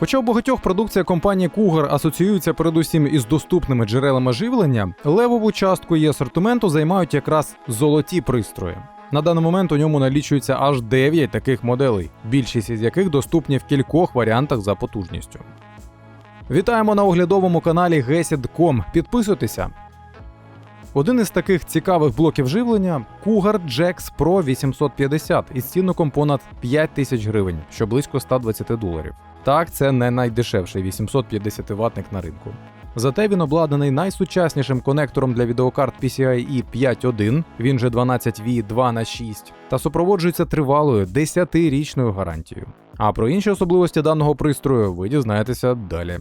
Хоча у багатьох продукція компанії Cougar асоціюється передусім із доступними джерелами живлення, левову частку її асортименту займають якраз золоті пристрої. На даний момент у ньому налічується аж 9 таких моделей, більшість із яких доступні в кількох варіантах за потужністю. Вітаємо на оглядовому каналі Gesid.com. Підписуйтеся. Один із таких цікавих блоків живлення Cougar Jax Pro 850 із цінником понад 5 тисяч гривень, що близько 120 доларів. Так, це не найдешевший 850 ватник на ринку. Зате він обладнаний найсучаснішим конектором для відеокарт PCIe 5.1, він же 12V 2х6, та супроводжується тривалою 10-річною гарантією. А про інші особливості даного пристрою ви дізнаєтеся далі.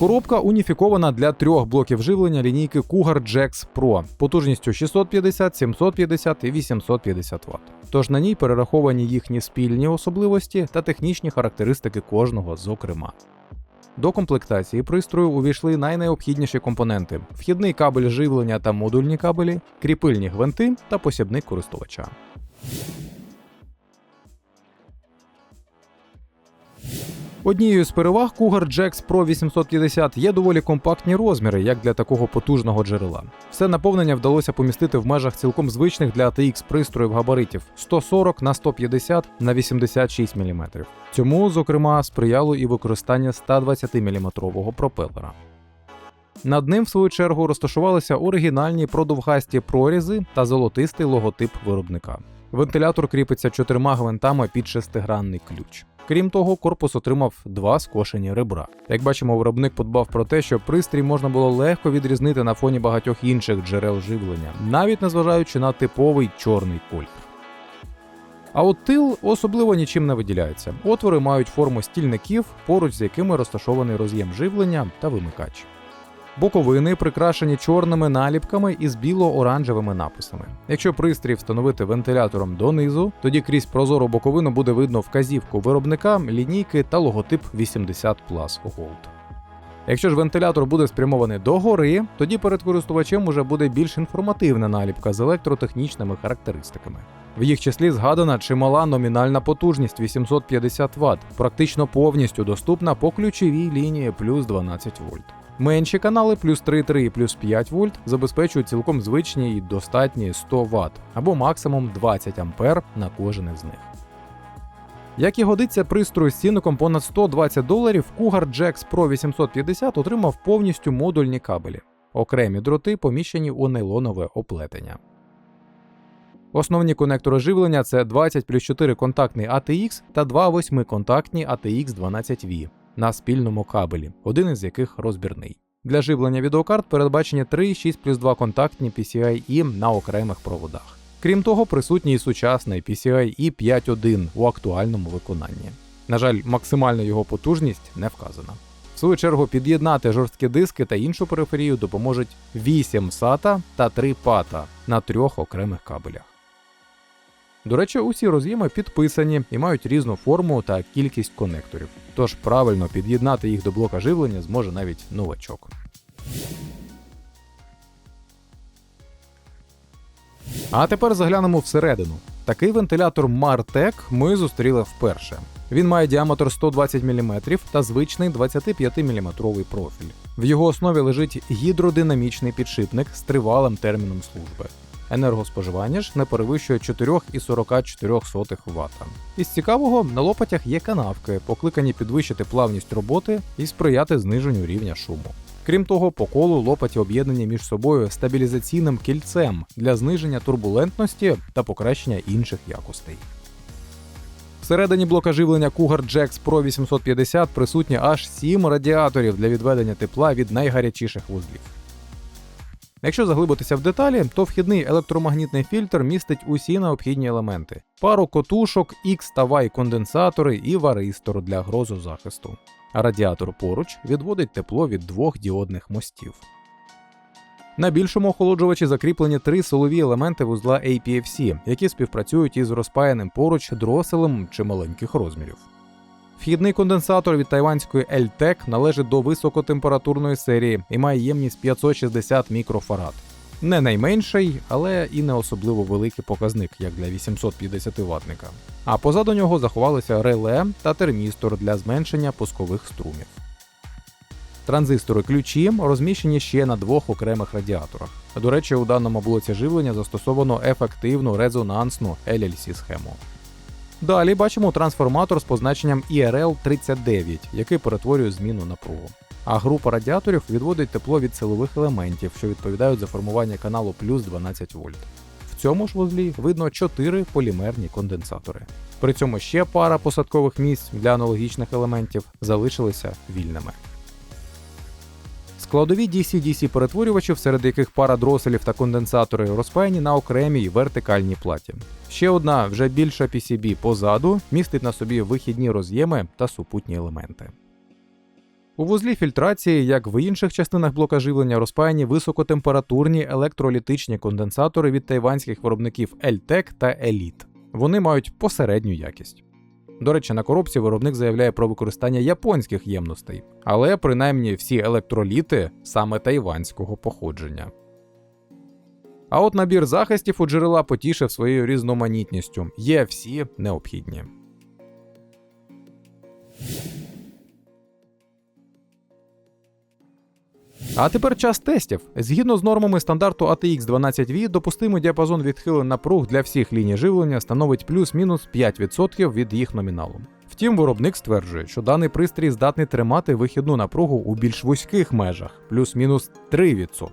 Коробка уніфікована для трьох блоків живлення лінійки Cougar Jax Pro потужністю 650, 750 і 850 Вт. Тож на ній перераховані їхні спільні особливості та технічні характеристики кожного, зокрема. До комплектації пристрою увійшли найнеобхідніші компоненти: вхідний кабель живлення та модульні кабелі, кріпильні гвинти та посібник користувача. Однією з переваг Cougar Jax Pro 850 є доволі компактні розміри, як для такого потужного джерела. Все наповнення вдалося помістити в межах цілком звичних для ATX пристроїв габаритів 140 на 150 на 86 мм. Цьому, зокрема, сприяло і використання 120 мм пропелера. Над ним, в свою чергу, розташувалися оригінальні продовгасті прорізи та золотистий логотип виробника. Вентилятор кріпиться чотирма гвинтами під шестигранний ключ. Крім того, корпус отримав два скошені ребра. Як бачимо, виробник подбав про те, що пристрій можна було легко відрізнити на фоні багатьох інших джерел живлення, навіть незважаючи на типовий чорний кольор. А от тил особливо нічим не виділяється. Отвори мають форму стільників, поруч з якими розташований роз'єм живлення та вимикач. Боковини прикрашені чорними наліпками із біло-оранжевими написами. Якщо пристрій встановити вентилятором донизу, тоді крізь прозору боковину буде видно вказівку виробника, лінійки та логотип 80 Plus Gold. Якщо ж вентилятор буде спрямований догори, тоді перед користувачем уже буде більш інформативна наліпка з електротехнічними характеристиками. В їх числі згадана чимала номінальна потужність 850 Вт, практично повністю доступна по ключовій лінії плюс 12 вольт. Менші канали плюс 3,3 і плюс 5 вольт забезпечують цілком звичні і достатні 100 Вт або максимум 20 А на кожен із них. Як і годиться пристрою з цінником понад 120 доларів, Cougar Jax Pro 850 отримав повністю модульні кабелі. Окремі дроти поміщені у нейлонове оплетення. Основні конектори живлення це 20 плюс 4 контактний ATX та два 8-контактні ATX 12V на спільному кабелі, один із яких розбірний. Для живлення відеокарт передбачені 3, 6 плюс 2 контактні PCIe на окремих проводах. Крім того, присутній і сучасний PCIe 5.1 у актуальному виконанні. На жаль, максимальна його потужність не вказана. В свою чергу під'єднати жорсткі диски та іншу периферію допоможуть 8 SATA та 3 PATA на трьох окремих кабелях. До речі, усі роз'єми підписані і мають різну форму та кількість конекторів, тож правильно під'єднати їх до блока живлення зможе навіть новачок. А тепер заглянемо всередину. Такий вентилятор Martec ми зустріли вперше. Він має діаметр 120 мм та звичний 25 мм профіль. В його основі лежить гідродинамічний підшипник з тривалим терміном служби. Енергоспоживання ж не перевищує 4,44 Вт. Із цікавого на лопатях є канавки, покликані підвищити плавність роботи і сприяти зниженню рівня шуму. Крім того, по колу лопаті об'єднані між собою стабілізаційним кільцем для зниження турбулентності та покращення інших якостей. Всередині блока живлення Cougar Jax Pro 850 присутні аж 7 радіаторів для відведення тепла від найгарячіших вузлів. Якщо заглибитися в деталі, то вхідний електромагнітний фільтр містить усі необхідні елементи: пару котушок, X та Y конденсатори і варистор для грозозахисту. А радіатор поруч відводить тепло від двох діодних мостів. На більшому охолоджувачі закріплені три силові елементи вузла APFC, які співпрацюють із розпаяним поруч дроселем чималеньких розмірів. Вхідний конденсатор від тайванської LTEC належить до високотемпературної серії і має ємність 560 мікрофарад. Не найменший, але і не особливо великий показник, як для 850 ватника. А позаду нього заховалися реле та термістор для зменшення пускових струмів. Транзистори ключі розміщені ще на двох окремих радіаторах. До речі, у даному блоці живлення застосовано ефективну резонансну LLC схему. Далі бачимо трансформатор з позначенням ERL39, який перетворює зміну напругу. А група радіаторів відводить тепло від силових елементів, що відповідають за формування каналу плюс 12 вольт. В цьому ж вузлі видно 4 полімерні конденсатори. При цьому ще пара посадкових місць для аналогічних елементів залишилися вільними. Складові DC-DC перетворювачів, серед яких пара дроселів та конденсатори розпаяні на окремій вертикальній платі. Ще одна, вже більша PCB позаду, містить на собі вихідні роз'єми та супутні елементи. У вузлі фільтрації, як в інших частинах блока живлення, розпаяні високотемпературні електролітичні конденсатори від тайванських виробників LTEC та Elite. Вони мають посередню якість. До речі, на коробці виробник заявляє про використання японських ємностей, але принаймні всі електроліти саме тайванського походження. А от набір захистів у джерела потішив своєю різноманітністю. Є всі необхідні. А тепер час тестів. Згідно з нормами стандарту ATX 12V, допустимий діапазон відхилень напруг для всіх ліній живлення становить плюс-мінус 5% від їх номіналу. Втім, виробник стверджує, що даний пристрій здатний тримати вихідну напругу у більш вузьких межах плюс-мінус 3%.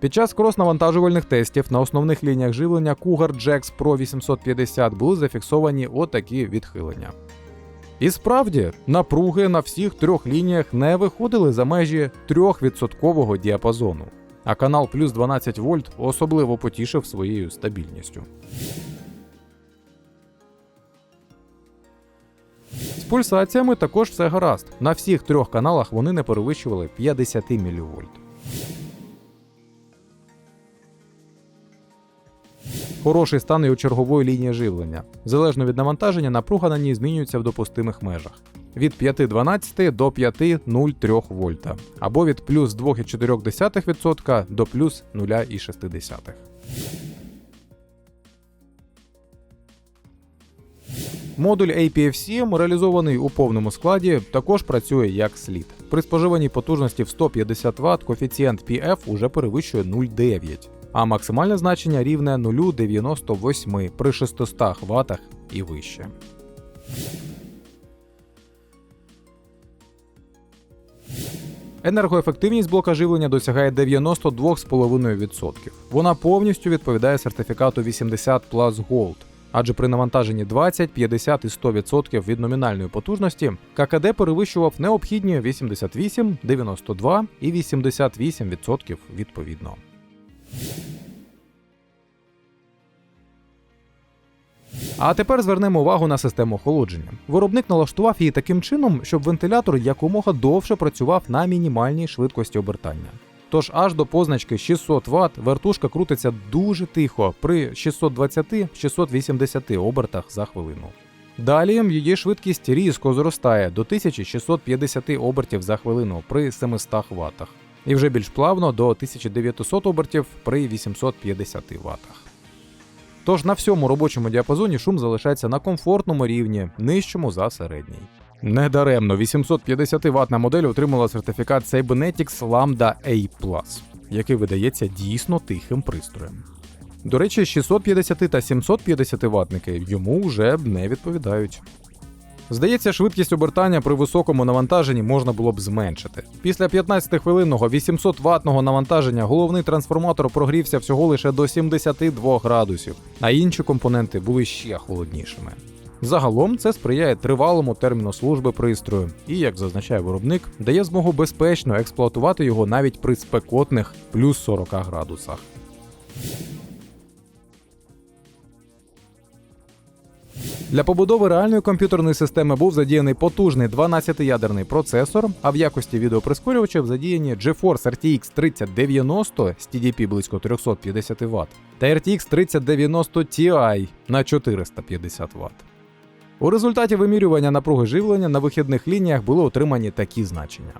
Під час крос-навантажувальних тестів на основних лініях живлення Cougar Jax Pro 850 були зафіксовані отакі відхилення. І справді, напруги на всіх трьох лініях не виходили за межі 3% діапазону, а канал плюс 12 вольт особливо потішив своєю стабільністю. З пульсаціями також все гаразд. На всіх трьох каналах вони не перевищували 50 мВ. Хороший стан і у чергової лінії живлення. Залежно від навантаження, напруга на ній змінюється в допустимих межах. Від 5,12 до 5,03 вольта, або від плюс 2,4% до плюс 0,6. Модуль APF-7, реалізований у повному складі, також працює як слід. При споживаній потужності в 150 Вт коефіцієнт PF уже перевищує 0,9 а максимальне значення рівне 0,98 при 600 Вт і вище. Енергоефективність блока живлення досягає 92,5%. Вона повністю відповідає сертифікату 80 Plus Gold. Адже при навантаженні 20, 50 і 100% від номінальної потужності ККД перевищував необхідні 88, 92 і 88% відповідно. А тепер звернемо увагу на систему охолодження. Виробник налаштував її таким чином, щоб вентилятор якомога довше працював на мінімальній швидкості обертання. Тож аж до позначки 600 Вт вертушка крутиться дуже тихо при 620-680 обертах за хвилину. Далі її швидкість різко зростає до 1650 обертів за хвилину при 700 Вт, і вже більш плавно до 1900 обертів при 850 Вт. Тож на всьому робочому діапазоні шум залишається на комфортному рівні, нижчому за середній. Недаремно 850 ватна модель отримала сертифікат Cybernetics Lambda A+, який видається дійсно тихим пристроєм. До речі, 650 та 750 ватники йому вже не відповідають. Здається, швидкість обертання при високому навантаженні можна було б зменшити. Після 15-хвилинного 800 ватного навантаження головний трансформатор прогрівся всього лише до 72 градусів, а інші компоненти були ще холоднішими. Загалом це сприяє тривалому терміну служби пристрою і, як зазначає виробник, дає змогу безпечно експлуатувати його навіть при спекотних плюс 40 градусах. Для побудови реальної комп'ютерної системи був задіяний потужний 12-ядерний процесор, а в якості відеоприскорювачів задіяні GeForce RTX 3090 з TDP близько 350 Вт та RTX 3090 Ti на 450 Вт. У результаті вимірювання напруги живлення на вихідних лініях були отримані такі значення.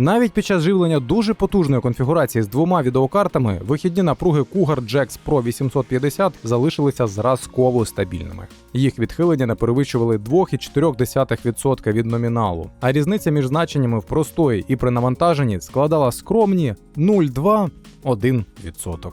Навіть під час живлення дуже потужної конфігурації з двома відеокартами вихідні напруги Cougar Jax Pro 850 залишилися зразково стабільними. Їх відхилення не перевищували 2,4% від номіналу, а різниця між значеннями в простої і при навантаженні складала скромні 0,2-1%.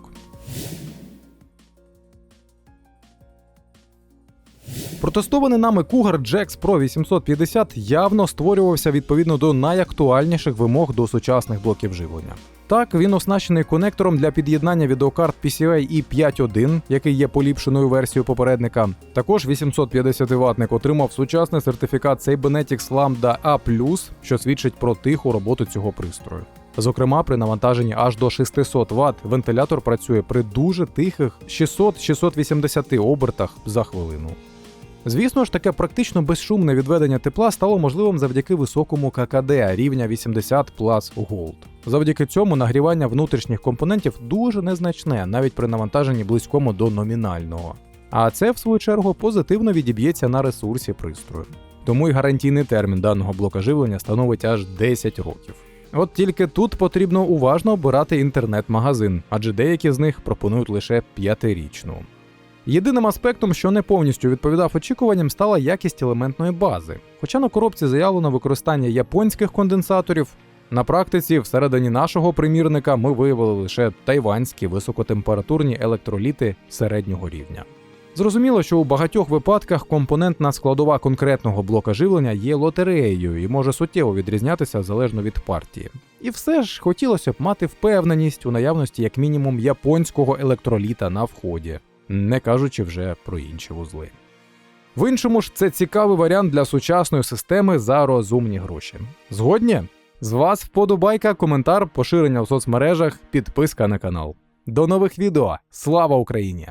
Протестований нами Cougar Jax Pro 850 явно створювався відповідно до найактуальніших вимог до сучасних блоків живлення. Так, він оснащений конектором для під'єднання відеокарт PCI i5.1, який є поліпшеною версією попередника. Також 850 ватник отримав сучасний сертифікат Cybernetics Lambda A+, що свідчить про тиху роботу цього пристрою. Зокрема, при навантаженні аж до 600 Вт вентилятор працює при дуже тихих 600-680 обертах за хвилину. Звісно ж, таке практично безшумне відведення тепла стало можливим завдяки високому ККД рівня 80 Plus Gold. Завдяки цьому нагрівання внутрішніх компонентів дуже незначне, навіть при навантаженні близькому до номінального. А це, в свою чергу, позитивно відіб'ється на ресурсі пристрою. Тому й гарантійний термін даного блока живлення становить аж 10 років. От тільки тут потрібно уважно обирати інтернет-магазин, адже деякі з них пропонують лише п'ятирічну. Єдиним аспектом, що не повністю відповідав очікуванням, стала якість елементної бази. Хоча на коробці заявлено використання японських конденсаторів, на практиці всередині нашого примірника ми виявили лише тайванські високотемпературні електроліти середнього рівня. Зрозуміло, що у багатьох випадках компонентна складова конкретного блока живлення є лотереєю і може суттєво відрізнятися залежно від партії. І все ж хотілося б мати впевненість у наявності як мінімум японського електроліта на вході, не кажучи вже про інші вузли. В іншому ж це цікавий варіант для сучасної системи за розумні гроші. Згодні? З вас вподобайка, коментар, поширення в соцмережах, підписка на канал. До нових відео. Слава Україні!